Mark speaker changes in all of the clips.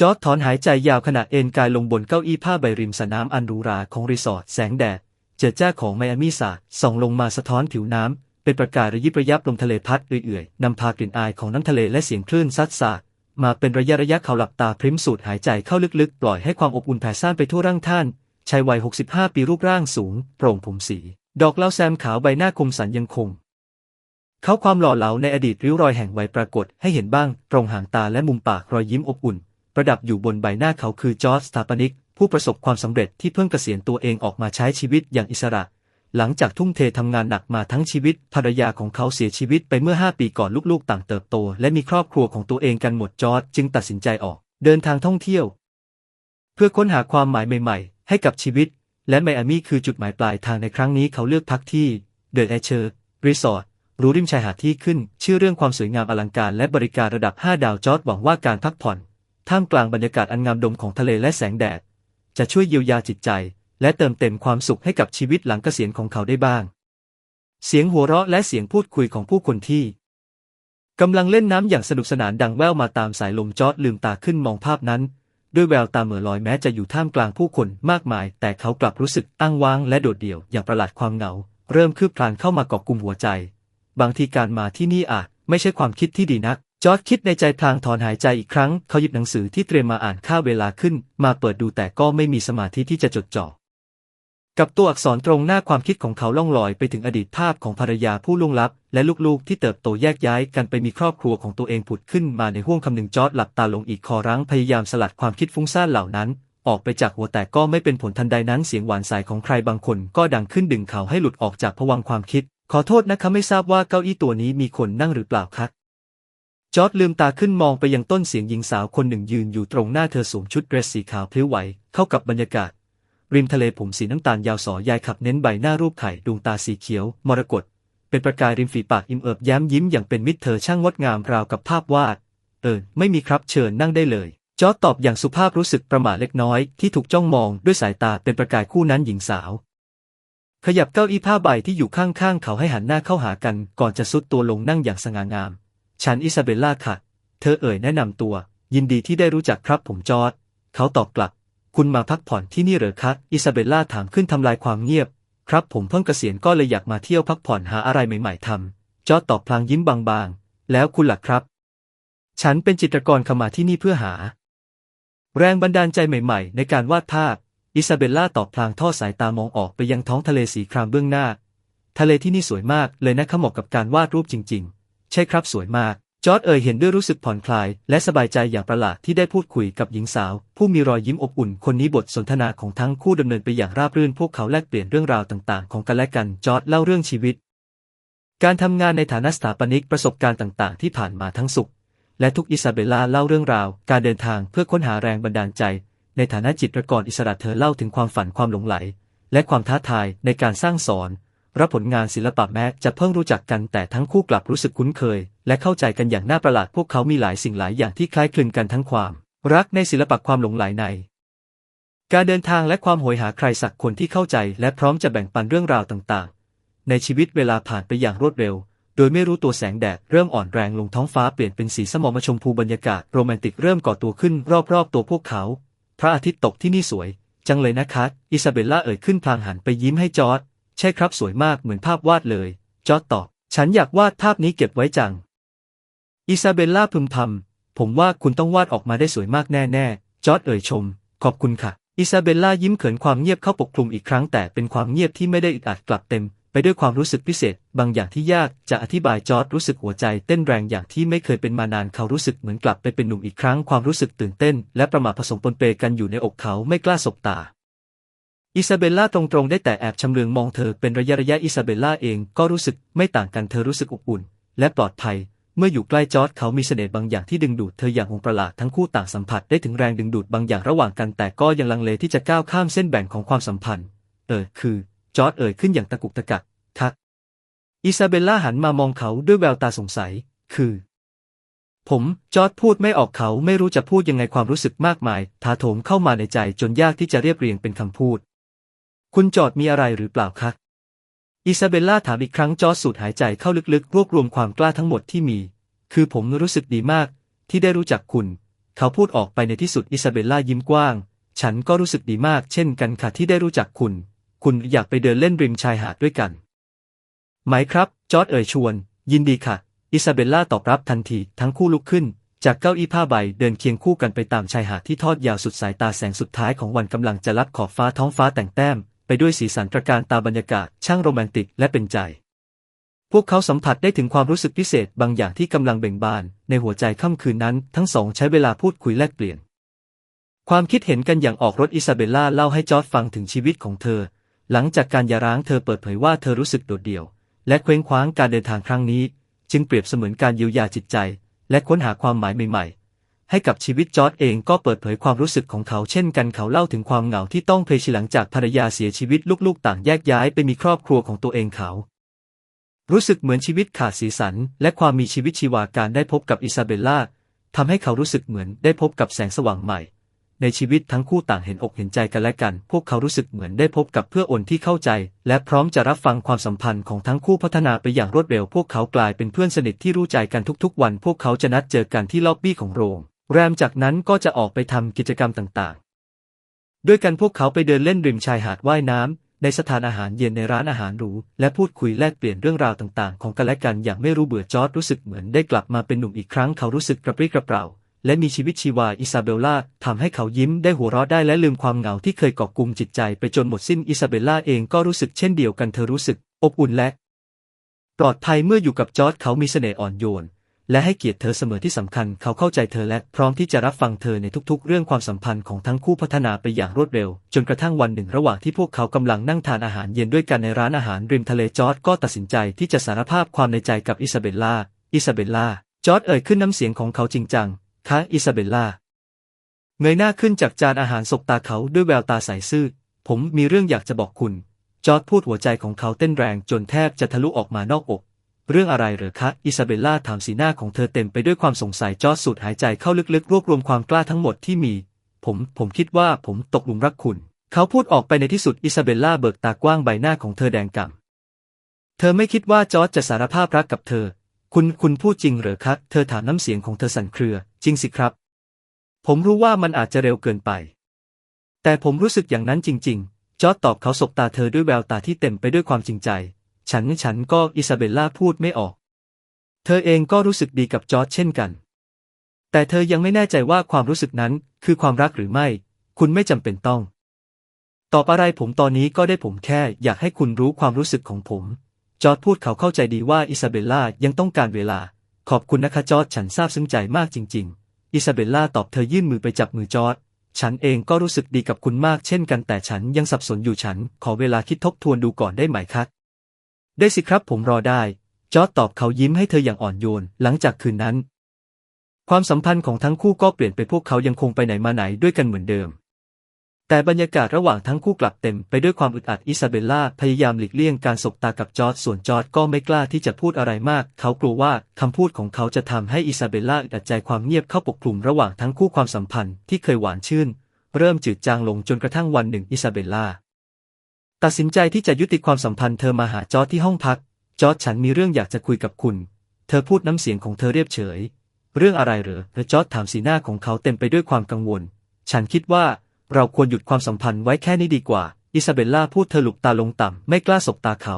Speaker 1: จอร์ดถอนหายใจยาวขณะเอนกายลงบนเก้าอี้ผ้าใบริมสระน้ำอันหรูหราของรีสอร์ทแสงแดด เจิดจ้าของไมอามี่สาดส่องลงมาสะท้อนผิวน้ำ เป็นประกายระยิบระยับลมทะเลพัดเอื่อยๆนำพากลิ่นอายของน้ำทะเลและเสียงคลื่นซัดสาดมาเป็นระยะระยะเขาหลับตาพริมสูดหายใจเข้าลึกๆ ปล่อยให้ความอบอุ่นแผ่ซ่านไปทั่วร่างท่านชายวัย 65 ปีรูปร่างสูง โปร่งผมสี ดอกเล้าแซมขาวใบหน้าคมสันยังคง เขาความหล่อเหลาในอดีตริ้วรอยแห่งวัยปรากฏให้เห็นบ้าง ตรงหางตาและมุมปากรอยยิ้มอบอุ่น ประดับอยู่บนใบหน้าเขาคือจอร์จสถาปนิก ผู้ประสบความสำเร็จที่เพิ่งเกษียณตัวเองออกมาใช้ชีวิตอย่างอิสระ หลังจากทุ่มเททำงานหนักมาทั้งชีวิต ภรรยาของเขาเสียชีวิตไปเมื่อ 5 ปีก่อนลูกๆ ต่างเติบโต และมีครอบครัวของตัวเองกันหมดจอร์จจึงตัดสินใจออก เดินทางท่องเที่ยว เพื่อค้นหาความหมายใหม่ๆ ให้กับชีวิต และไมอามี่คือจุดหมายปลายทางในครั้งนี้เขาเลือกพักที่เดอะแอเชอร์รีสอร์ทรู้ริมชายหาดที่ขึ้น ชื่อเรื่องความสวยงามอลังการและบริการระดับ 5 ดาวจอร์ดหวังว่าการพักผ่อน ท่ามกลางบรรยากาศอันงามดมของทะเลและแสงแดด จะช่วยเยียวยาจิตใจ และเติมเต็มความสุขให้กับชีวิตหลังเกษียณของเขาได้บ้าง เสียงหัวเราะและเสียงพูดคุยของผู้คนที่กำลังเล่นน้ำอย่างสนุกสนานดังแว่วมาตามสายลมจอร์ดลืมตาขึ้นมองภาพนั้น ด้วยแววตาเหม่อลอยแม้จะอยู่ท่ามกลางผู้คนมากมาย แต่เขากลับรู้สึกอ้างว้างและโดดเดี่ยวอย่างประหลาดความเหงา เริ่มคืบคลานเข้ามากอบกุมหัวใจ บางทีการมาที่นี่อาจไม่ใช่ความคิดที่ดีนัก จอร์ดคิดในใจพลางถอนหายใจอีกครั้ง เขาหยิบหนังสือที่เตรียมมาอ่านค่าเวลาขึ้น มาเปิดดูแต่ก็ไม่มีสมาธิที่จะจดจ่อ กับตัวอักษรตรงหน้าความคิดของเขาล่องลอยไปถึงอดีตภาพของภรรยาผู้ล่วงลับ และลูกๆที่เติบโตแยกย้ายกันไปมีครอบครัวของตัวเองผุดขึ้นมาในห้วงคำหนึ่งจอร์ดหลับตาลงอีกคอรั้งพยายามสลัดความคิดฟุ้งซ่านเหล่านั้น ออกไปจากหัวแต่ก็ไม่เป็นผลทันใดนั้นเสียงหวานสายของใครบางคนก็ดังขึ้นดึงเขาให้หลุดออกจากผวังความคิด ขอโทษนะคะไม่ทราบว่าเก้าอี้ตัวนี้มีคนนั่งหรือเปล่าคะ จอร์ดลืมตาขึ้นมองไปยังต้นเสียงหญิงสาวคนหนึ่งยืนอยู่ตรงหน้าเธอสวมชุดเดรสสีขาวพลิ้วไหวเข้ากับบรรยากาศ ริมทะเลผมสีน้ำตาลยาวสอยายขับเน้นใบหน้ารูปไข่ดวงตาสีเขียว มรกตเป็นประกายริมฝีปากอิ่มเอิบแย้มยิ้มอย่างเป็นมิตรเธอช่างงดงามราวกับภาพวาด เออ ไม่มีครับเชิญนั่งได้เลย จอร์ดตอบอย่างสุภาพรู้สึกประหม่าเล็กน้อยที่ถูกจ้องมองด้วยสายตาเป็นประกายคู่นั้นหญิงสาว ขยับเก้าอี้ผ้าใบที่อยู่ข้างๆเขาให้หันหน้าเข้าหากัน ก่อนจะซุดตัวลงนั่งอย่างสง่างาม ฉันอิซาเบลล่าค่ะ เธอเอ่ยแนะนำตัว ยินดีที่ได้รู้จักครับผมจอร์ดเขาตอบกลับ คุณมาพักผ่อนที่นี่เหรอคะ อิซาเบลล่าถามขึ้นทำลายความเงียบ ครับผมเพิ่งเกษียณก็เลยอยากมาเที่ยวพักผ่อนหาอะไรใหม่ๆทำจอร์ดตอบพลางยิ้มบางๆ แล้วคุณล่ะครับ ฉันเป็นจิตรกรเข้ามาที่นี่เพื่อหา แรงบันดาลใจใหม่ ๆ ในการวาดภาพ อิซาเบลล่าตอบพลางทอดสายตามองออกไปยังท้องทะเลสีครามเบื้องหน้า ทะเลที่นี่สวยมากเลยนะคะเหมาะกับการวาดรูปจริง ๆ ใช่ครับสวยมาก จอร์ดเอ่ยเห็นด้วยรู้สึกผ่อนคลาย และสบายใจอย่างประหลาดที่ได้พูดคุยกับหญิงสาว ผู้มีรอยยิ้มอบอุ่นคนนี้บทสนทนาของทั้งคู่ดำเนินไปอย่างราบรื่นพวกเขาแลกเปลี่ยนเรื่องราวต่างๆ ของกันและกันจอร์ดเล่าเรื่องชีวิต การทำงานในฐานะสถาปนิกประสบการณ์ต่างๆ ที่ผ่านมาทั้งสุข และทุกอิซาเบล่าเล่าเรื่องราว การเดินทางเพื่อค้นหาแรงบันดาลใจ ในฐานะจิตรกรอิสระเธอเล่าถึงความฝันความหลงไหล และความท้าทายในการสร้างสอน รับผลงานศิลปะแม้จะเพิ่งรู้จักกันแต่ทั้งคู่กลับรู้สึกคุ้นเคย และเข้าใจกันอย่างน่าประหลาดพวกเขามีหลายสิ่งหลายอย่างที่คล้ายคลึงกันทั้งความ รักในศิลปะความหลงไหลใน การเดินทางและความโหยหาใครสักคนที่เข้าใจ และพร้อมจะแบ่งปันเรื่องราวต่างๆ ในชีวิตเวลาผ่านไปอย่างรวดเร็ว โดยไม่รู้ตัวแสงแดดเริ่มอ่อนแรงลงท้องฟ้าเปลี่ยนเป็นสีสมอมาชมพูบรรยากาศโรแมนติกเริ่มก่อตัวขึ้นรอบๆตัวพวกเขา พระอาทิตย์ตกที่นี่สวย จังเลยนะคะอิซาเบลล่าเอ่ยขึ้นพลางหันไปยิ้มให้จอร์ด ใช่ครับสวยมากเหมือนภาพวาดเลย จอร์ดตอบ ฉันอยากวาดภาพนี้เก็บไว้จัง อิซาเบลล่าพึมพำผมว่าคุณต้องวาดออกมาได้สวยมากแน่ๆ จอร์ดเอ่ยชม ขอบคุณค่ะ อิซาเบลล่ายิ้มเขินความเงียบเข้าปกคลุมอีกครั้งแต่เป็นความเงียบที่ไม่ได้อึดอัดกลับเต็ม ไปด้วยความรู้สึกพิเศษ บางอย่างที่ยากจะอธิบายจอร์ดรู้สึกหัวใจเต้นแรงอย่างที่ไม่เคยเป็นมานานเขารู้สึกเหมือนกลับไปเป็นหนุ่มอีกครั้งความรู้สึกตื่นเต้น และประหม่าผสมปนเปกันอยู่ในอกเขาไม่กล้าสบตา อิซาเบลล่าตรงๆได้แต่แอบชำเลืองมองเธอเป็นระยะระยะอิซาเบลล่าเองก็รู้สึกไม่ต่างกันเธอรู้สึกอบอุ่น และปลอดภัย เมื่ออยู่ใกล้จอร์ดเขามีเสน่ห์บางอย่างที่ดึงดูดเธออย่างองประหลาดทั้งคู่ต่างสัมผัสได้ถึงแรงดึงดูดบางอย่างระหว่างกันแต่ก็ยังลังเลที่จะก้าวข้ามเส้นแบ่งของความสัมพันธ์ เออคือจอร์ดเอ่ยขึ้นอย่างตะกุกตะกักทัก อิซาเบลล่าหันมามองเขาด้วยแววตาสงสัย คือ ผมจอร์ดพูดไม่ออกเขาไม่รู้จะพูดยังไงความรู้สึกมากมายถาโถมเข้ามาในใจจนยากที่จะเรียบเรียงเป็นคำพูด คุณจอดมีอะไรหรือเปล่าคะอิซาเบลล่าถามอีกครั้งจอร์ดสูดหายใจเข้าลึกๆ รวบรวมความกล้าทั้งหมดที่มี คือผมรู้สึกดีมาก ที่ได้รู้จักคุณ เขาพูดออกไปในที่สุดอิซาเบลล่ายิ้มกว้าง ฉันก็รู้สึกดีมากเช่นกันค่ะที่ได้รู้จักคุณ คุณอยากไปเดินเล่นริมชายหาดด้วยกัน ไหมครับ จอร์ดเอ่ยชวน ยินดีค่ะ อิซาเบลล่าตอบรับทันที ทั้งคู่ลุกขึ้น จากเก้าอี้ผ้าใบเดินเคียงคู่กันไปตามชายหาดที่ทอดยาวสุดสายตาแสงสุดท้ายของวันกำลังจะลับขอบฟ้าท้องฟ้าแต่งแต้ม ไปด้วยสีสันตระการตาบรรยากาศช่างโรแมนติกและเป็นใจ พวกเขาสัมผัสได้ถึงความรู้สึกพิเศษบางอย่างที่กำลังเบ่งบาน ในหัวใจค่ำคืนนั้น ทั้งสองใช้เวลาพูดคุยแลกเปลี่ยน ความคิดเห็นกันอย่างออกรถอิซาเบลล่าเล่าให้จอร์ดฟังถึงชีวิตของเธอ หลังจากการหย่าร้างเธอเปิดเผยว่าเธอรู้สึกโดดเดี่ยว และเคว้งคว้างการเดินทางครั้งนี้ จึงเปรียบเสมือนการเยียวยาจิตใจ และค้นหาความหมายใหม่ๆ ให้กับชีวิตจอร์ดเองก็เปิดเผยความรู้สึกของเขาเช่นกันเขาเล่าถึงความเหงาที่ต้องเพลชิหลังจากภรรยาเสียชีวิตลูกๆ ต่างแยกย้ายไปมีครอบครัวของตัวเองเขา รู้สึกเหมือนชีวิตขาดสีสัน และความมีชีวิตชีวาการได้พบกับอิซาเบลล่าทำให้เขารู้สึกเหมือนได้พบกับแสงสว่างใหม่ ในชีวิตทั้งคู่ต่างเห็นอกเห็นใจกันและกัน พวกเขารู้สึกเหมือนได้พบกับเพื่ออนที่เข้าใจ และพร้อมจะรับฟังความสัมพันธ์ของทั้งคู่พัฒนาไปอย่างรวดเร็ว พวกเขากลายเป็นเพื่อนสนิทที่รู้ใจกันทุกๆ วัน พวกเขาจะนัดเจอกันที่ล็อบบี้ของโรง แรมจากนั้นก็จะออกไปทำกิจกรรมต่างๆ ด้วยกันพวกเขาไปเดินเล่นริมชายหาดว่ายน้ำ ในสถานอาหารเย็นในร้านอาหารหรู และพูดคุยแลกเปลี่ยนเรื่องราวต่างๆ ของกันและกันอย่างไม่รู้เบื่อจอร์ดรู้สึกเหมือนได้กลับมาเป็นหนุ่มอีกครั้งเขารู้สึกกระปรี้กระเปร่า และมีชีวิตชีวาอิซาเบลล่าทำให้เขายิ้มได้หัวเราะได้และลืมความเหงาที่เคยเกาะกุมจิตใจไปจนหมดสิ้นอิซาเบลล่าเองก็รู้สึกเช่นเดียวกันเธอรู้สึก อบอุ่นและปลอดภัยเมื่ออยู่กับจอร์ดเขามีเสน่ห์อ่อนโยน และให้เกียรติเธอเสมอที่สำคัญ เขาเข้าใจเธอและพร้อมที่จะรับฟังเธอในทุกๆ เรื่องความสัมพันธ์ของทั้งคู่พัฒนาไปอย่างรวดเร็ว จนกระทั่งวันหนึ่งระหว่างที่พวกเขากำลังนั่งทานอาหารเย็นด้วยกันในร้านอาหารริมทะเลจอร์ดก็ตัดสินใจที่จะสารภาพความในใจกับอิซาเบลล่า อิซาเบลล่า จอร์ดเอ่ยขึ้นน้ำเสียงของเขาจริงจังคะอิซาเบลล่าเงยหน้าขึ้นจากจานอาหารสบตาเขาด้วยแววตาใสซื่อ ผมมีเรื่องอยากจะบอกคุณ จอร์ดพูดหัวใจของเขาเต้นแรงจนแทบจะทะลุออกมานอกอก เรื่องอะไรเหรอคะอิซาเบลล่าถามสีหน้าของเธอเต็มไปด้วยความสงสัยจอร์ดสูดหายใจเข้าลึกๆ รวบรวมความกล้าทั้งหมดที่มี ผมผมคิดว่าผมตกหลุมรักคุณ เขาพูดออกไปในที่สุดอิซาเบลล่าเบิกตากว้างใบหน้าของเธอแดงก่ำเธอไม่คิดว่าจอร์ดจะสารภาพรักกับเธอ คุณคุณพูดจริงเหรอคะเธอถามน้ำเสียงของเธอสั่นเครือ จริงสิครับ ผมรู้ว่ามันอาจจะเร็วเกินไป แต่ผมรู้สึกอย่างนั้นจริง ๆ จอร์ดตอบเขาสบตาเธอด้วยแววตาที่เต็มไปด้วยความจริงใจ ฉันฉันก็อิซาเบลล่าพูดไม่ออก เธอเองก็รู้สึกดีกับจอร์ดเช่นกัน แต่เธอยังไม่แน่ใจว่าความรู้สึกนั้นคือความรักหรือไม่ คุณไม่จำเป็นต้อง ตอบอะไรผมตอนนี้ก็ได้ผมแค่อยากให้คุณรู้ความรู้สึกของผม จอร์ดพูดเขาเข้าใจดีว่าอิซาเบลล่ายังต้องการเวลา ขอบคุณนะคะจอร์ดฉันซาบซึ้งใจมากจริง ๆ อิซาเบลล่าตอบเธอยื่นมือไปจับมือจอร์ดฉันเองก็รู้สึกดีกับคุณมากเช่นกันแต่ฉันยังสับสนอยู่ฉัน ขอเวลาคิดทบทวนดูก่อนได้ไหมคะ ได้สิครับผมรอได้ จอร์ดตอบเขายิ้มให้เธออย่างอ่อนโยน หลังจากคืนนั้น ความสัมพันธ์ของทั้งคู่ก็เปลี่ยนไปพวกเขายังคงไปไหนมาไหนด้วยกันเหมือนเดิม แต่บรรยากาศระหว่างทั้งคู่กลับเต็มไปด้วยความอึดอัดอิซาเบลล่าพยายามหลีกเลี่ยงการสบตากับจอร์ดส่วนจอร์ดก็ไม่กล้าที่จะพูดอะไรมาก เขากลัวว่าคำพูดของเขาจะทำให้อิซาเบลล่าอึดอัดใจความเงียบเข้าปกคลุมระหว่างทั้งคู่ความสัมพันธ์ที่เคยหวานชื่น เริ่มจืดจางลงจนกระทั่งวันหนึ่งอิซาเบลล่า ตัดสินใจที่จะยุติความสัมพันธ์เธอมาหาจอร์ดที่ห้องพัก จอร์ดฉันมีเรื่องอยากจะคุยกับคุณ เธอพูดน้ำเสียงของเธอเรียบเฉย เรื่องอะไรเหรอและจอร์ดถามสีหน้าของเขาเต็มไปด้วยความกังวล ฉันคิดว่าเราควรหยุดความสัมพันธ์ไว้แค่นี้ดีกว่า อิซาเบลล่าพูดเธอหลุบตาลงต่ำไม่กล้าสบตาเขา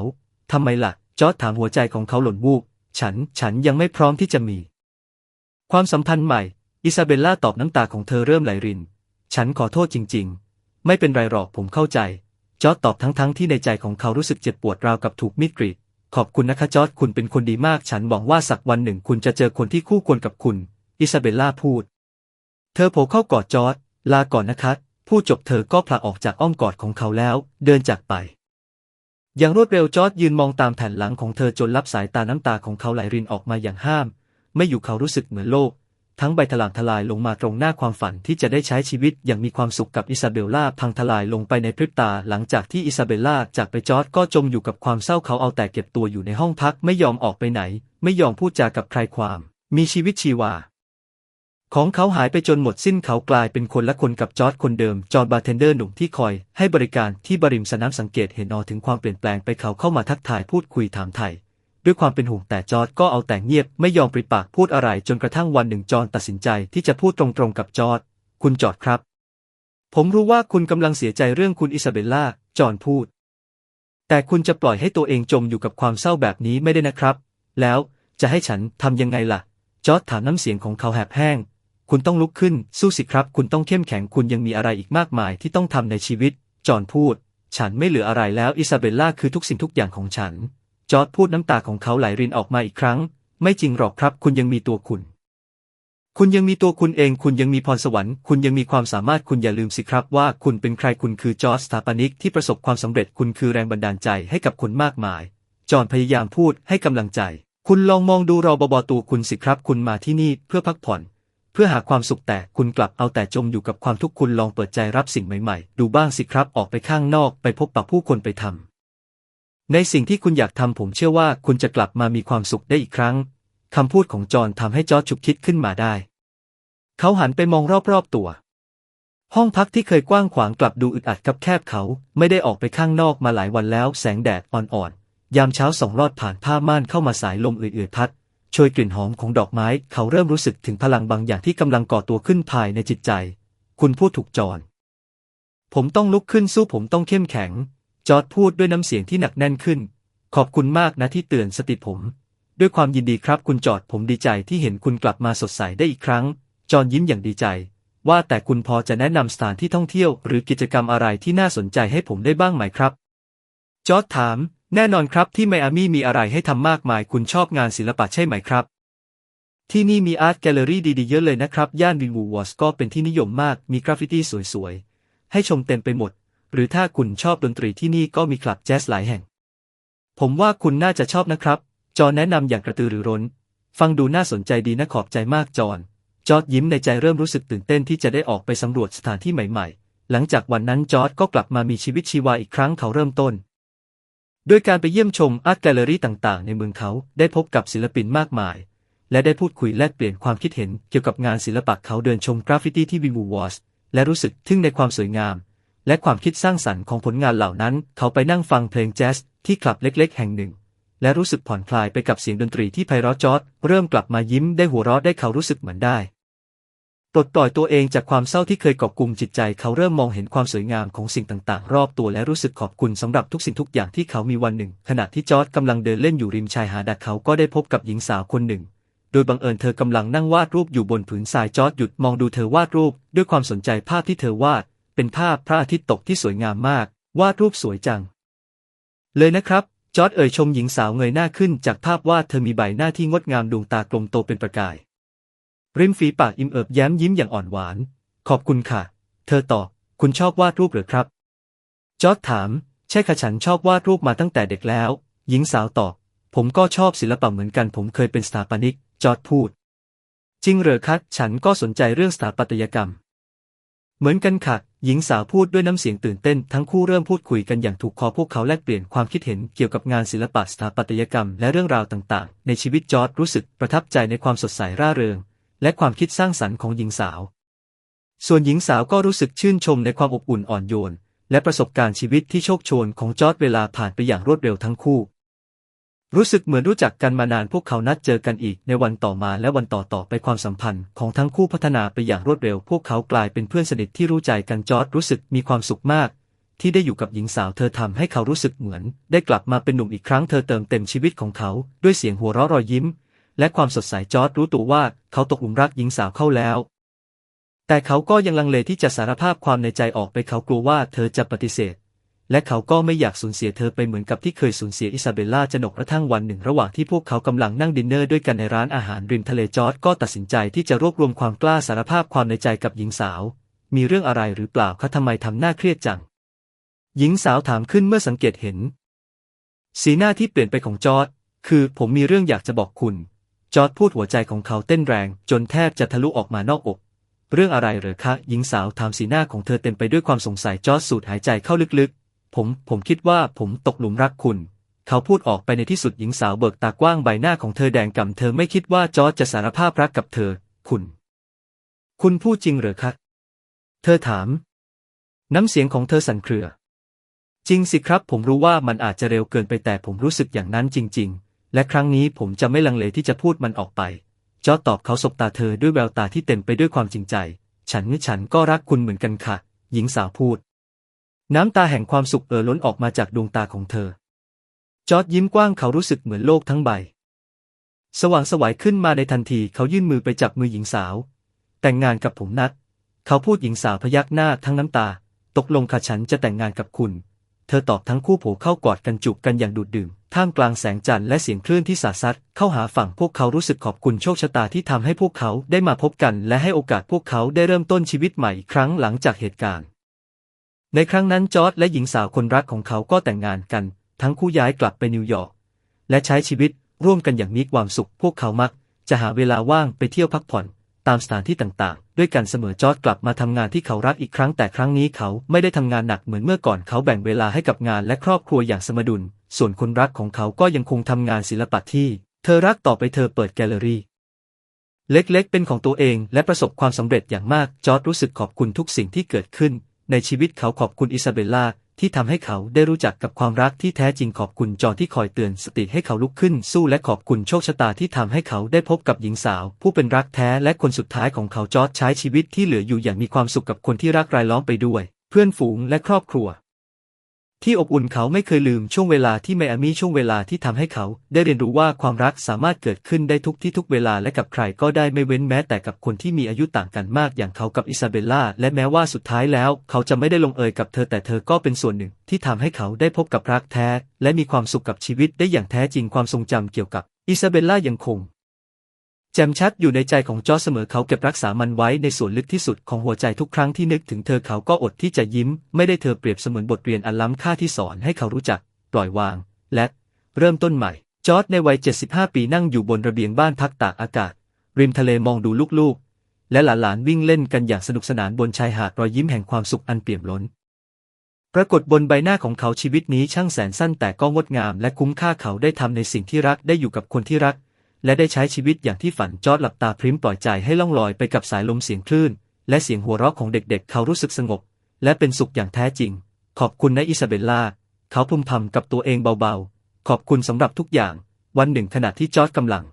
Speaker 1: ทำไมล่ะ จอร์ดถามหัวใจของเขาหล่นวูบ ฉัน ฉันยังไม่พร้อมที่จะมี ความสัมพันธ์ใหม่ อิซาเบลล่าตอบน้ำตาของเธอเริ่มไหลริน ฉันขอโทษจริง ๆ ไม่เป็นไรหรอกผมเข้าใจ จอร์ดตอบทั้งๆที่ในใจของเขารู้สึกเจ็บปวดราวกับถูกมีดกรีด ขอบคุณนะคะจอร์ดคุณเป็นคนดีมาก ฉันหวังว่าสักวันหนึ่งคุณจะเจอคนที่คู่ควรกับคุณ อิซาเบลล่าพูด เธอโผล่เข้ากอดจอร์ดลาก่อนนะคะพูดจบเธอก็ผละออกจากอ้อมกอดของเขาแล้ว เดินจากไป อย่างรวดเร็วจอร์ดยืนมองตามแผ่นหลังของเธอจนรับสายตาน้ำตาของเขาไหลรินออกมาอย่างห้าม ไม่อยู่เขารู้สึกเหมือนโลก ทั้งใบถลางทลายลงมาตรงหน้าความฝันที่จะได้ใช้ชีวิตอย่างมีความสุขกับอิซาเบลล่าพังทลายลงไปในพริบตาหลังจากที่อิซาเบลล่าจากไปจอร์ดก็จมอยู่กับความเศร้าเขาเอาแต่เก็บตัวอยู่ในห้องพักไม่ยอมออกไปไหน ไม่ยอมพูดจากับใครความ มีชีวิตชีวา ของเขาหายไปจนหมดสิ้นเขากลายเป็นคนละคนกับจอร์ดคนเดิมจอร์ดบาร์เทนเดอร์หนุ่มที่คอย ให้บริการที่บริมสนามสังเกตเห็นออถึงความเปลี่ยนแปลงไปเขาเข้ามาทักทายพูดคุยถามไถ่ ด้วยความเป็นห่วงแต่จอร์ดก็เอาแต่เงียบไม่ยอมปริปากพูดอะไรจนกระทั่งวันหนึ่งจอห์นตัดสินใจที่จะพูดตรงๆกับจอร์ดคุณจอร์ดครับ ผมรู้ว่าคุณกำลังเสียใจเรื่องคุณอิซาเบลล่าจอห์นพูด แต่คุณจะปล่อยให้ตัวเองจมอยู่กับความเศร้าแบบนี้ไม่ได้นะครับ แล้วจะให้ฉันทำยังไงล่ะ จอร์ดถามน้ำเสียงของเขาแหบแห้ง คุณต้องลุกขึ้นสู้สิครับ คุณต้องเข้มแข็งคุณยังมีอะไรอีกมากมายที่ต้องทำในชีวิต จอห์นพูด ฉันไม่เหลืออะไรแล้วอิซาเบลล่าคือทุกสิ่งทุกอย่างของฉัน จอร์ดพูดน้ำตาของเขาไหลรินออกมาอีกครั้ง ไม่จริงหรอกครับ คุณยังมีตัวคุณ คุณยังมีตัวคุณเอง คุณยังมีพรสวรรค์ คุณยังมีความสามารถ คุณอย่าลืมสิครับว่าคุณเป็นใคร คุณคือจอร์จสถาปนิกที่ประสบความสำเร็จ คุณคือแรงบันดาลใจให้กับคนมากมาย จอห์นพยายามพูดให้กำลังใจ คุณลองมองดูรอบบตัวคุณสิครับ คุณมาที่นี่เพื่อพักผ่อน เพื่อหาความสุขแต่คุณกลับเอาแต่จมอยู่กับความทุกข์ คุณลองเปิดใจรับสิ่งใหม่ ๆ ดูบ้างสิครับ ออกไปข้างนอก ไปพบปะผู้คนไปทำ ในสิ่งที่คุณอยากทำผมเชื่อว่าคุณจะกลับมามีความสุขได้อีกครั้ง คำพูดของจอห์นทำให้จอร์จฉุกคิดขึ้นมาได้ เขาหันไปมองรอบๆตัว ห้องพักที่เคยกว้างขวางกลับดูอึดอัดกับแคบเขา ไม่ได้ออกไปข้างนอกมาหลายวันแล้ว แสงแดดอ่อนๆ ยามเช้าส่องลอดผ่านผ้าม่านเข้ามาสายลมเอื่อยๆพัดโชยกลิ่นหอมของดอกไม้ เขาเริ่มรู้สึกถึงพลังบางอย่างที่กำลังก่อตัวขึ้นภายในจิตใจ คุณพูดถูกจอห์นผมต้องลุกขึ้นสู้ผมต้องเข้มแข็ง จอร์ดพูดด้วยน้ำเสียงที่หนักแน่นขึ้น ขอบคุณมากนะที่เตือนสติผม ด้วยความยินดีครับคุณจอร์ดผมดีใจที่เห็นคุณกลับมาสดใสได้อีกครั้ง จอห์นยิ้มอย่างดีใจ ว่าแต่คุณพอจะแนะนำสถานที่ท่องเที่ยว หรือกิจกรรมอะไรที่น่าสนใจให้ผมได้บ้างไหมครับ จอร์ดถาม แน่นอนครับที่ไมอามี่มีอะไรให้ทำมากมายคุณชอบงานศิลปะใช่ไหมครับ ที่นี่มีอาร์ตแกลเลอรี่ดีๆเยอะเลยนะครับ ย่านวินวูวอสก็เป็นที่นิยมมาก มีกราฟฟิตี้สวยๆ ให้ชมเต็มไปหมด หรือถ้าคุณชอบดนตรีที่นี่ก็มีคลับแจ๊สหลายแห่ง ผมว่าคุณน่าจะชอบนะครับ จอแนะนำอย่างกระตือรือร้น ฟังดูน่าสนใจดีนะขอบใจมากจอนจอร์ดยิ้มในใจเริ่มรู้สึกตื่นเต้นที่จะได้ออกไปสำรวจสถานที่ใหม่ๆ หลังจากวันนั้นจอร์ดก็กลับมามีชีวิตชีวาอีกครั้งเขาเริ่มต้นโดยการไปเยี่ยมชมอาร์ตแกลเลอรี่ต่างๆ ในเมืองเขาได้พบกับศิลปินมากมาย และได้พูดคุยแลกเปลี่ยนความคิดเห็นเกี่ยวกับงานศิลปะเขาเดินชมกราฟฟิตี้ที่วินวูวอสและรู้สึกทึ่งในความสวยงาม และความคิดสร้างสรรค์ของผลงานเหล่านั้น เขาไปนั่งฟังเพลงแจ๊สที่คลับเล็ก ๆ แห่งหนึ่ง และรู้สึกผ่อนคลายไปกับเสียงดนตรีที่ไพเราะจอร์ดเริ่มกลับมายิ้มได้หัวเราะได้เขารู้สึกเหมือนได้ปลดปล่อยตัวเองจากความเศร้าที่เคยกาะกลุ่มจิตใจ เขาเริ่มมองเห็นความสวยงามของสิ่งต่างๆ รอบตัวและรู้สึกขอบคุณสำหรับทุกสิ่งทุกอย่างที่เขามีวันหนึ่ง ขณะที่จอร์ดกำลังเดินเล่นอยู่ริมชายหาดเขาก็ได้พบกับหญิงสาวคนหนึ่ง โดยบังเอิญเธอกำลังนั่งวาดรูปอยู่บนผืนทรายจอร์ดหยุดมองดูเธอวาดรูป ด้วยความสนใจภาพที่เธอวาด เป็นภาพพระอาทิตย์ตกที่สวยงามมาก วาดรูปสวยจัง เลยนะครับ จอร์ดเอ่ยชมหญิงสาวเงยหน้าขึ้นจากภาพวาดเธอมีใบหน้าที่งดงามดวงตากลมโตเป็นประกาย ริมฝีปากอิ่มเอิบแย้มยิ้มอย่างอ่อนหวาน ขอบคุณค่ะ เธอตอบ คุณชอบวาดรูปหรือครับ จอร์ดถาม ใช่ค่ะฉันชอบวาดรูปมาตั้งแต่เด็กแล้ว หญิงสาวตอบ ผมก็ชอบศิลปะเหมือนกัน ผมเคยเป็นสถาปนิก จอร์ดพูด จริงเหรอคะ ฉันก็สนใจเรื่องสถาปัตยกรรม เหมือนกันค่ะ หญิงสาวพูดด้วยน้ำเสียงตื่นเต้น ทั้งคู่เริ่มพูดคุยกันอย่างถูกคอพวกเขาแลกเปลี่ยนความคิดเห็นเกี่ยวกับงานศิลปะสถาปัตยกรรม และเรื่องราวต่างๆ ในชีวิตจอร์ดรู้สึกประทับใจในความสดใสร่าเริง และความคิดสร้างสรรค์ของหญิงสาว ส่วนหญิงสาวก็รู้สึกชื่นชมในความอบอุ่นอ่อนโยน และประสบการณ์ชีวิตที่โชคโชนของจอร์ดเวลาผ่านไปอย่างรวดเร็วทั้งคู่ รู้สึกเหมือนรู้จักกันมานานพวกเขานัดเจอกันอีกในวันต่อมาและวันต่อต่อไปความสัมพันธ์ของทั้งคู่พัฒนาไปอย่างรวดเร็ว พวกเขากลายเป็นเพื่อนสนิทที่รู้ใจกันจอร์ดรู้สึกมีความสุขมาก ที่ได้อยู่กับหญิงสาวเธอทำให้เขารู้สึกเหมือน ได้กลับมาเป็นหนุ่มอีกครั้งเธอเติมเต็มชีวิตของเขาด้วยเสียงหัวเราะรอยยิ้ม และความสดใสจอร์ดรู้ตัวว่าเขาตกหลุมรักหญิงสาวเข้าแล้ว แต่เขาก็ยังลังเลที่จะสารภาพความในใจออกไปเขากลัวว่าเธอจะปฏิเสธ และเขาก็ไม่อยากสูญเสียเธอไปเหมือนกับที่เคยสูญเสียอิซาเบลล่าจนกกระทั่งวันหนึ่งระหว่างที่พวกเขากำลังนั่งดินเนอร์ด้วยกันในร้านอาหารริมทะเลจอร์ดก็ตัดสินใจที่จะรวบรวมความกล้าสารภาพความในใจกับหญิงสาว มีเรื่องอะไรหรือเปล่าคะทำไมทำหน้าเครียดจัง หญิงสาวถามขึ้นเมื่อสังเกตเห็น สีหน้าที่เปลี่ยนไปของจอร์ดคือผมมีเรื่องอยากจะบอกคุณ จอร์ดพูดหัวใจของเขาเต้นแรง จนแทบจะทะลุออกมานอกอกเรื่องอะไรเหรอคะ หญิงสาวถามสีหน้าของเธอเต็มไปด้วยความสงสัยจอร์ดสูดหายใจเข้าลึกๆ ผม ผมคิดว่าผมตกหลุมรักคุณ เขาพูดออกไปในที่สุดหญิงสาวเบิกตากว้างใบหน้าของเธอแดงก่ำเธอไม่คิดว่าจอร์ดจะสารภาพรักกับเธอ คุณ คุณพูดจริงเหรอคะ เธอถาม น้ำเสียงของเธอสั่นเครือ จริงสิครับ ผมรู้ว่ามันอาจจะเร็วเกินไปแต่ผมรู้สึกอย่างนั้นจริงและครั้งนี้ผมจะไม่ลังเลที่จะพูดมันออกไป จอร์จตอบเขาสบตาเธอด้วยแววตาที่เต็มไปด้วยความจริงใจ ฉันฉันก็รักคุณเหมือนกันค่ะ หญิงสาวพูด น้ำตาแห่งความสุขเอ่อล้นออกมาจากดวงตาของเธอ จอร์จยิ้มกว้างเขารู้สึกเหมือนโลกทั้งใบ สว่างสวัยขึ้นมาในทันทีเขายื่นมือไปจับมือหญิงสาว แต่งงานกับผมนัด เขาพูดหญิงสาวพยักหน้าทั้งน้ำตา ตกลงค่ะฉันจะแต่งงานกับคุณ เธอตอบทั้งคู่โผเข้ากอดกันจูบกันอย่างดูดดื่ม ท่ามกลางแสงจันทร์และเสียงคลื่นที่สาดซัดเข้าหาฝั่งพวกเขารู้สึกขอบคุณโชคชะตาที่ทำให้พวกเขาได้มาพบกัน และให้โอกาสพวกเขาได้เริ่มต้นชีวิตใหม่อีกครั้งหลังจากเหตุการณ์ ในครั้งนั้นจอร์ดและหญิงสาวคนรักของเขาก็แต่งงานกัน ทั้งคู่ย้ายกลับไปนิวยอร์กและใช้ชีวิตร่วมกันอย่างมีความสุข พวกเขามัก จะหาเวลาว่างไปเที่ยวพักผ่อน ตามสถานที่ต่างๆ ด้วยกันเสมอจอร์ดกลับมาทำงานที่เขารักอีกครั้งแต่ครั้งนี้เขาไม่ได้ทำงานหนักเหมือนเมื่อก่อนเขาแบ่งเวลาให้กับงานและครอบครัวอย่างสมดุล ส่วนคนรักของเขาก็ยังคงทำงานศิลปะที่ เธอรักต่อไปเธอเปิดแกลเลอรี่เล็กๆ เป็นของตัวเองและประสบความสำเร็จอย่างมากจอร์ดรู้สึกขอบคุณทุกสิ่งที่เกิดขึ้น ในชีวิตเขาขอบคุณอิซาเบลล่าที่ทำให้เขาได้รู้จักกับความรักที่แท้จริงขอบคุณจอที่คอยเตือนสติให้เขาลุกขึ้นสู้และขอบคุณโชคชะตาที่ทำให้เขาได้พบกับหญิงสาว ผู้เป็นรักแท้และคนสุดท้ายของเขาจอร์ดใช้ชีวิตที่เหลืออยู่อย่างมีความสุขกับคนที่รักรายล้อมไปด้วย เพื่อนฝูงและครอบครัว ที่อบอุ่นเขาไม่เคยลืมช่วงเวลาที่ไมอามี่ช่วงเวลาที่ทำให้เขา ได้เรียนรู้ว่าความรักสามารถเกิดขึ้นได้ทุกที่ทุกเวลาและกับใครก็ได้ไม่เว้นแม้แต่กับคนที่มีอายุต่างกันมากอย่างเขากับอิซาเบลล่าและแม้ว่าสุดท้ายแล้ว เขาจะไม่ได้ลงเอยกับเธอแต่เธอก็เป็นส่วนหนึ่ง ที่ทำให้เขาได้พบกับรักแท้ และมีความสุขกับชีวิตได้อย่างแท้จริงความทรงจำเกี่ยวกับอิซาเบลล่ายังคง แจ่มชัดอยู่ในใจของจอร์จเสมอเขาเก็บรักษามันไว้ในส่วนลึกที่สุดของหัวใจทุกครั้งที่นึกถึงเธอเขาก็อดที่จะยิ้ม ไม่ได้เธอเปรียบเสมือนบทเรียนอันล้ำค่าที่สอนให้เขารู้จัก ปล่อยวาง และเริ่มต้นใหม่ จอร์จในวัย 75 ปีนั่งอยู่บนระเบียงบ้านพักตากอากาศ ริมทะเลมองดูลูกๆ และหลานๆวิ่งเล่นกันอย่างสนุกสนานบนชายหาดรอยยิ้มแห่งความสุขอันเปี่ยมล้น ปรากฏบนใบหน้าของเขาชีวิตนี้ช่างแสนสั้นแต่ก็งดงาม และคุ้มค่าเขาได้ทำในสิ่งที่รักได้อยู่กับคนที่รัก และได้ใช้ชีวิตอย่างที่ฝันจอร์ดหลับตาพริ้มปล่อยใจให้ล่องลอยไปกับสายลมเสียงคลื่น และเสียงหัวเราะของเด็กๆเขารู้สึกสงบ และเป็นสุขอย่างแท้จริง ขอบคุณนะอิซาเบลล่า เขาพึมพำกับตัวเองเบาๆ ขอบคุณสำหรับทุกอย่าง วันหนึ่งขณะที่จอร์ดกำลัง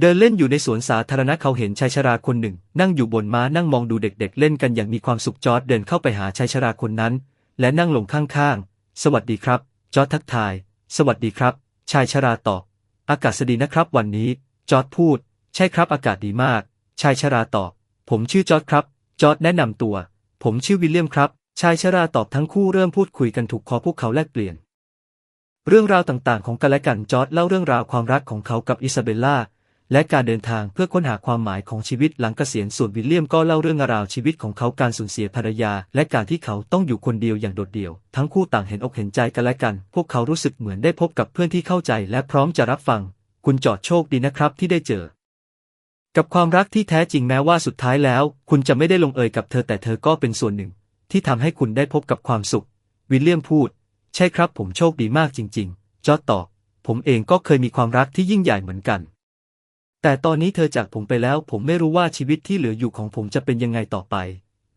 Speaker 1: เดินเล่นอยู่ในสวนสาธารณะเขาเห็นชายชราคนหนึ่ง นั่งอยู่บนม้านั่งมองดูเด็กๆเล่นกันอย่างมีความสุขจอร์ดเดินเข้าไปหาชายชราคนนั้น และนั่งลงข้างๆ สวัสดีครับ จอร์ดทักทาย สวัสดีครับ ชายชราตอบ อากาศดีนะครับวันนี้ จอร์ดพูด ใช่ครับอากาศดีมาก ชายชราตอบ ผมชื่อจอร์ดครับ จอร์ดแนะนำตัว ผมชื่อวิลเลียมครับ ชายชราตอบทั้งคู่เริ่มพูดคุยกันถูกคอพวกเขาแลกเปลี่ยน เรื่องราวต่างๆ ของกันและกันจอร์ดเล่าเรื่องราวความรักของเขากับอิซาเบลล่า และการเดินทางเพื่อค้นหาความหมายของชีวิตหลังเกษียณส่วนวิลเลียมก็เล่าเรื่องราวชีวิตของเขาการสูญเสียภรรยา และการที่เขาต้องอยู่คนเดียวอย่างโดดเดี่ยว ทั้งคู่ต่างเห็นอกเห็นใจกันและกัน พวกเขารู้สึกเหมือนได้พบกับเพื่อนที่เข้าใจและพร้อมจะรับฟัง คุณจอดโชคดีนะครับที่ได้เจอ กับความรักที่แท้จริงแม้ว่าสุดท้ายแล้ว คุณจะไม่ได้ลงเอยกับเธอแต่เธอก็เป็นส่วนหนึ่ง ที่ทำให้คุณได้พบกับความสุข วิลเลียมพูด ใช่ครับผมโชคดีมากจริง ๆ จอดตอบผมเองก็เคยมีความรักที่ยิ่งใหญ่เหมือนกัน แต่ตอนนี้เธอจากผมไปแล้วผมไม่รู้ว่าชีวิตที่เหลืออยู่ของผมจะเป็นยังไงต่อไป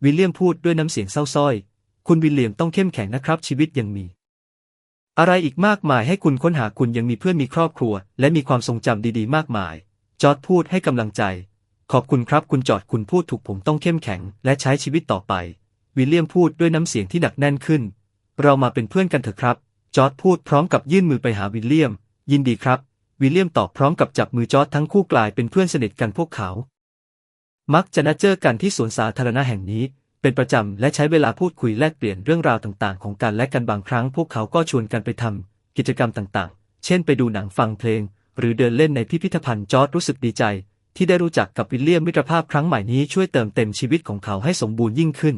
Speaker 1: วิลเลียมพูดด้วยน้ำเสียงเศร้าส้อย คุณวิลเลียมต้องเข้มแข็งนะครับชีวิตยังมี อะไรอีกมากมายให้คุณค้นหาคุณยังมีเพื่อนมีครอบครัว และมีความทรงจำดีๆ มากมาย จอร์ดพูดให้กำลังใจ ขอบคุณครับคุณจอร์ดคุณพูดถูกผมต้องเข้มแข็ง และใช้ชีวิตต่อไป วิลเลียมพูดด้วยน้ำเสียงที่หนักแน่นขึ้น เรามาเป็นเพื่อนกันเถอะครับ จอร์ดพูดพร้อมกับยื่นมือไปหาวิลเลียม ยินดีครับ วิลเลียมตอบพร้อมกับจับมือจอร์ดทั้งคู่กลายเป็นเพื่อนสนิทกันพวกเขา มักจะนัดเจอกันที่สวนสาธารณะแห่งนี้ เป็นประจำและใช้เวลาพูดคุยแลกเปลี่ยนเรื่องราวต่างๆ ของกันและกันบางครั้งพวกเขาก็ชวนกันไปทำกิจกรรมต่างๆ เช่นไปดูหนังฟังเพลง หรือเดินเล่นในพิพิธภัณฑ์จอร์ดรู้สึกดีใจ ที่ได้รู้จักกับวิลเลียมมิตรภาพครั้งใหม่นี้ช่วยเติมเต็มชีวิตของเขาให้สมบูรณ์ยิ่งขึ้น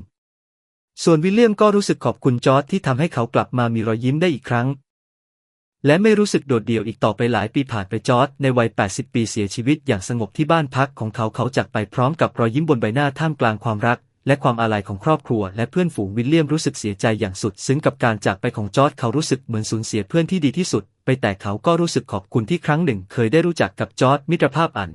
Speaker 1: ส่วนวิลเลียมก็รู้สึกขอบคุณจอร์ดที่ทำให้เขากลับมามีรอยยิ้มได้อีกครั้ง และไม่รู้สึกโดดเดี่ยวอีกต่อไปหลายปีผ่านไปจอร์ดในวัย 80 ปีเสียชีวิตอย่างสงบที่บ้านพักของเขาเขาจากไปพร้อมกับรอยยิ้มบนใบหน้าท่ามกลางความรัก และความอาลัยของครอบครัว และเพื่อนฝูงวิลเลียมรู้สึกเสียใจอย่างสุด ซึ้งกับการจากไปของจอร์ดเขารู้สึกเหมือนสูญเสียเพื่อนที่ดีที่สุด ไปแต่เขาก็รู้สึกขอบคุณที่ครั้งหนึ่ง เคยได้รู้จักกับจอร์ดมิตรภาพอัน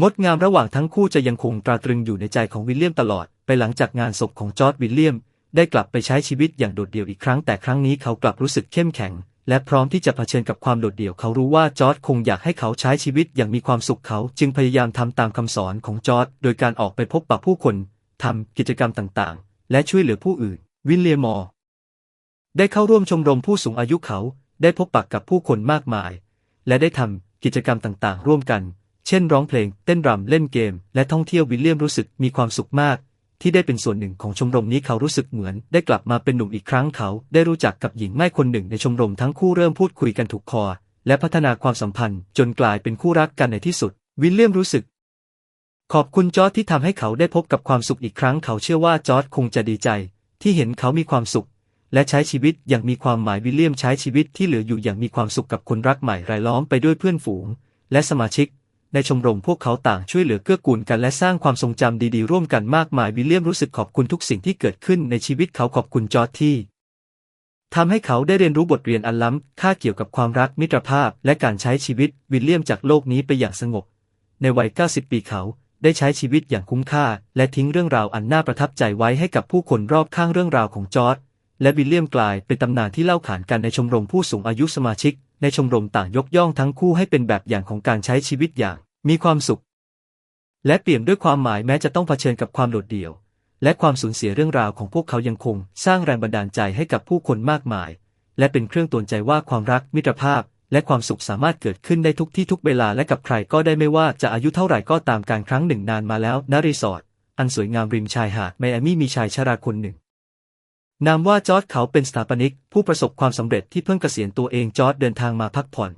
Speaker 1: งดงามระหว่างทั้งคู่จะยังคงตราตรึงอยู่ในใจของวิลเลียมตลอด ไปหลังจากงานศพของจอร์ดวิลเลียมได้กลับไปใช้ชีวิตอย่างโดดเดี่ยวอีกครั้งแต่ครั้งนี้เขากลับรู้สึกเข้มแข็ง และพร้อมที่จะเผชิญกับความโดดเดี่ยวเขารู้ว่าจอร์ดคงอยากให้เขาใช้ชีวิตอย่างมีความสุขเขาจึงพยายามทำตามคำสอนของจอร์ดโดยการออกไปพบปะผู้คนทำกิจกรรมต่างๆ และช่วยเหลือผู้อื่น วิลเลียมอร์ได้เข้าร่วมชมรมผู้สูงอายุเขา ได้พบปะกับผู้คนมากมาย และได้ทำกิจกรรมต่างๆ ร่วมกัน เช่น ร้องเพลง เต้นรำเล่นเกม และท่องเที่ยววิลเลียมรู้สึกมีความสุขมาก ที่ได้เป็นส่วนหนึ่งของชมรมนี้เขารู้สึกเหมือนได้กลับมาเป็นหนุ่มอีกครั้งเขา ได้รู้จักกับหญิงไม่คนหนึ่งในชมรมทั้งคู่เริ่มพูดคุยกันถูกคอ และพัฒนาความสัมพันธ์จนกลายเป็นคู่รักกันในที่สุด วิลเลียมรู้สึก ขอบคุณจอร์ดที่ทำให้เขาได้พบกับความสุขอีกครั้งเขาเชื่อว่าจอร์ดคงจะดีใจ ที่เห็นเขามีความสุข และใช้ชีวิตอย่างมีความหมายวิลเลียมใช้ชีวิตที่เหลืออยู่อย่างมีความสุขกับคนรักใหม่รายล้อมไปด้วยเพื่อนฝูง และสมาชิก ในชมรมพวกเขาต่างช่วยเหลือเกื้อกูลกันและสร้างความทรงจำดีๆ ร่วมกันมากมายวิลเลียมรู้สึกขอบคุณทุกสิ่งที่เกิดขึ้นในชีวิตเขาขอบคุณจอร์ดที่ทำให้เขาได้เรียนรู้บทเรียนอันล้ำค่าเกี่ยวกับความรักมิตรภาพ และการใช้ชีวิตวิลเลียมจากโลกนี้ไปอย่างสงบ ในวัย 90 ปีเขาได้ใช้ชีวิตอย่างคุ้มค่า และทิ้งเรื่องราวอันน่าประทับใจไว้ให้กับผู้คนรอบข้างเรื่องราวของจอร์ดและวิลเลียมกลายเป็นตำนานที่เล่าขานกันในชมรมผู้สูงอายุสมาชิก ในชมรมต่างยกย่องทั้งคู่ให้เป็นแบบอย่างของการใช้ชีวิตอย่าง มีความสุข และเปี่ยมด้วยความหมายแม้จะต้องเผชิญกับความโดดเดี่ยว และความสูญเสียเรื่องราวของพวกเขายังคง สร้างแรงบันดาลใจให้กับผู้คนมากมาย และเป็นเครื่องตือนใจว่าความรักมิตรภาพ และความสุขสามารถเกิดขึ้นได้ทุกที่ทุกเวลาและกับใครก็ได้ไม่ว่าจะอายุเท่าไหร่ก็ตามการครั้งหนึ่งนานมาแล้วณรีสอร์ทอันสวยงามริมชายหาดไมอามี่มีชายชราคนหนึ่ง นามว่าจอร์ดเขาเป็นสถาปนิก ผู้ประสบความสำเร็จที่เพิ่งเกษียณตัวเองจอร์ดเดินทางมาพักผ่อน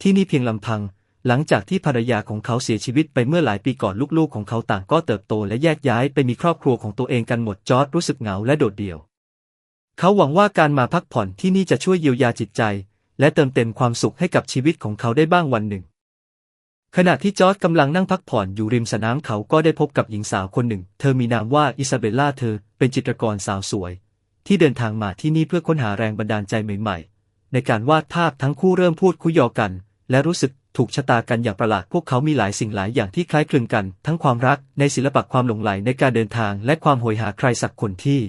Speaker 1: ที่นี่เพียงลำพัง หลังจากที่ภรรยาของเขาเสียชีวิตไปเมื่อหลายปีก่อนลูกๆ ของเขาต่างก็เติบโตและแยกย้ายไปมีครอบครัวของตัวเองกันหมดจอร์ดรู้สึกเหงาและโดดเดี่ยว เขาหวังว่าการมาพักผ่อนที่นี่จะช่วยเยียวยาจิตใจ และเติมเต็มความสุขให้กับชีวิตของเขาได้บ้างวันหนึ่ง ขณะที่จอร์ดกำลังนั่งพักผ่อนอยู่ริมสนามเขาก็ได้พบกับหญิงสาวคนหนึ่ง เธอมีนามว่าอิซาเบลล่าเธอเป็นจิตรกรสาวสวย ที่เดินทางมาที่นี่เพื่อค้นหาแรงบันดาลใจใหม่ๆ ในการวาดภาพทั้งคู่เริ่มพูดคุยอกัน และรู้สึกถูกชะตากันอย่างประหลาดพวกเขามีหลายสิ่งหลายอย่างที่คล้ายคลึงกัน ทั้งความรักในศิลปะความหลงใหลในการเดินทาง และความโหยหาใครสักคนที่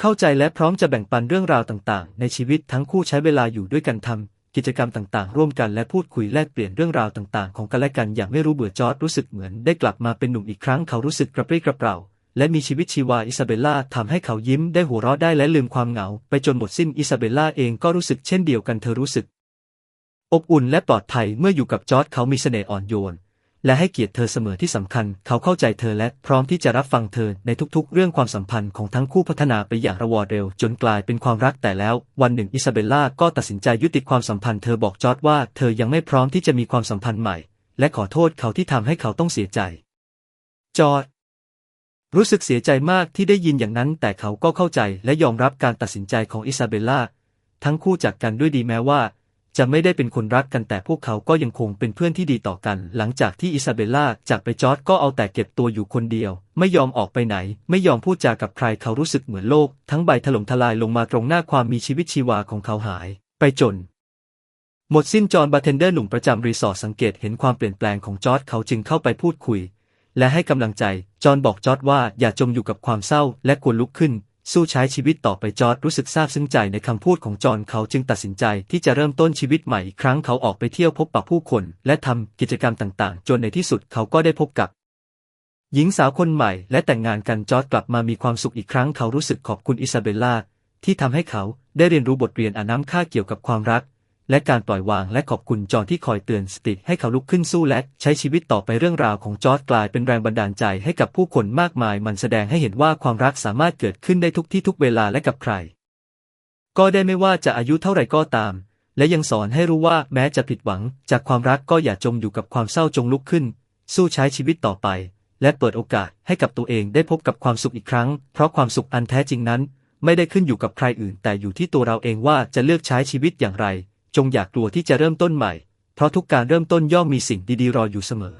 Speaker 1: เข้าใจและพร้อมจะแบ่งปันเรื่องราวต่างๆ ในชีวิตทั้งคู่ใช้เวลาอยู่ด้วยกันทำกิจกรรมต่างๆ ร่วมกันและพูดคุยแลกเปลี่ยนเรื่องราวต่างๆ ของกันและกันอย่างไม่รู้เบื่อจอร์ดรู้สึกเหมือนได้กลับมาเป็นหนุ่มอีกครั้งเขารู้สึกกระปรี้กระเปร่า และมีชีวิตชีวาอิซาเบลล่าทำให้เขายิ้มได้หัวเราะได้และลืมความเหงา ไปจนหมดสิ้นอิซาเบลล่าเองก็รู้สึกเช่นเดียวกันเธอรู้สึก อบอุ่นและปลอดภัยเมื่ออยู่กับจอร์ดเขามีเสน่ห์อ่อนโยน และให้เกียรติเธอเสมอที่สำคัญ เขาเข้าใจเธอและพร้อมที่จะรับฟังเธอในทุกๆ เรื่องความสัมพันธ์ของทั้งคู่พัฒนาไปอย่างระวอดเร็ว จนกลายเป็นความรักแต่แล้ว วันหนึ่งอิซาเบลล่าก็ตัดสินใจยุติความสัมพันธ์เธอบอกจอร์ดว่าเธอยังไม่พร้อมที่จะมีความสัมพันธ์ใหม่ และขอโทษเขาที่ทำให้เขาต้องเสียใจจอร์ด รู้สึกเสียใจมากที่ได้ยินอย่างนั้น แต่เขาก็เข้าใจและยอมรับการตัดสินใจของอิซาเบลล่า ทั้งคู่จากกันด้วยดีแม้ว่า จะไม่ได้เป็นคนรักกันแต่พวกเขาก็ยังคงเป็นเพื่อนที่ดีต่อกัน หลังจากที่อิซาเบลล่าจากไปจอร์ดก็เอาแต่เก็บตัวอยู่คนเดียว ไม่ยอมออกไปไหน ไม่ยอมพูดจากับใครเขารู้สึกเหมือนโลก ทั้งใบถล่มทลายลงมาตรงหน้าความมีชีวิตชีวาของเขาหาย ไปจนหมดสิ้นจอห์นบาร์เทนเดอร์หนุ่มประจำรีสอร์ทสังเกตเห็นความเปลี่ยนแปลงของจอร์ดเขาจึงเข้าไปพูดคุย และให้กำลังใจ จอห์นบอกจอร์ดว่าอย่าจมอยู่กับความเศร้าและควรลุกขึ้น สู้ใช้ชีวิตต่อไปจอร์ดรู้สึกซาบซึ้งใจในคำพูดของจอห์นเขาจึงตัดสินใจที่จะเริ่มต้นชีวิตใหม่อีกครั้งเขาออกไปเที่ยวพบปะผู้คน และทำกิจกรรมต่างๆ จนในที่สุดเขาก็ได้พบกับหญิงสาวคนใหม่และแต่งงานกันจอร์ดกลับมามีความสุขอีกครั้งเขารู้สึกขอบคุณอิซาเบลล่าที่ทำให้เขาได้เรียนรู้บทเรียนอันน้ำค่าเกี่ยวกับความรัก และการปล่อยวางและขอบคุณจอห์นที่คอยเตือนสติให้เขาลุกขึ้นสู้และใช้ชีวิตต่อไปเรื่องราวของจอร์ดกลายเป็นแรงบันดาลใจให้กับผู้คนมากมาย มันแสดงให้เห็นว่าความรักสามารถเกิดขึ้นได้ทุกที่ทุกเวลาและกับใคร ก็ได้ไม่ว่าจะอายุเท่าไหร่ก็ตาม และยังสอนให้รู้ว่าแม้จะผิดหวัง จากความรักก็อย่าจมอยู่กับความเศร้าจงลุกขึ้น สู้ใช้ชีวิตต่อไป และเปิดโอกาสให้กับตัวเองได้พบกับความสุขอีกครั้ง เพราะความสุขอันแท้จริงนั้น ไม่ได้ขึ้นอยู่กับใครอื่น แต่อยู่ที่ตัวเราเองว่าจะเลือกใช้ชีวิตอย่างไร จงอย่ากลัวที่จะเริ่มต้นใหม่ เพราะทุกการเริ่มต้นย่อมมีสิ่งดีๆรออยู่เสมอ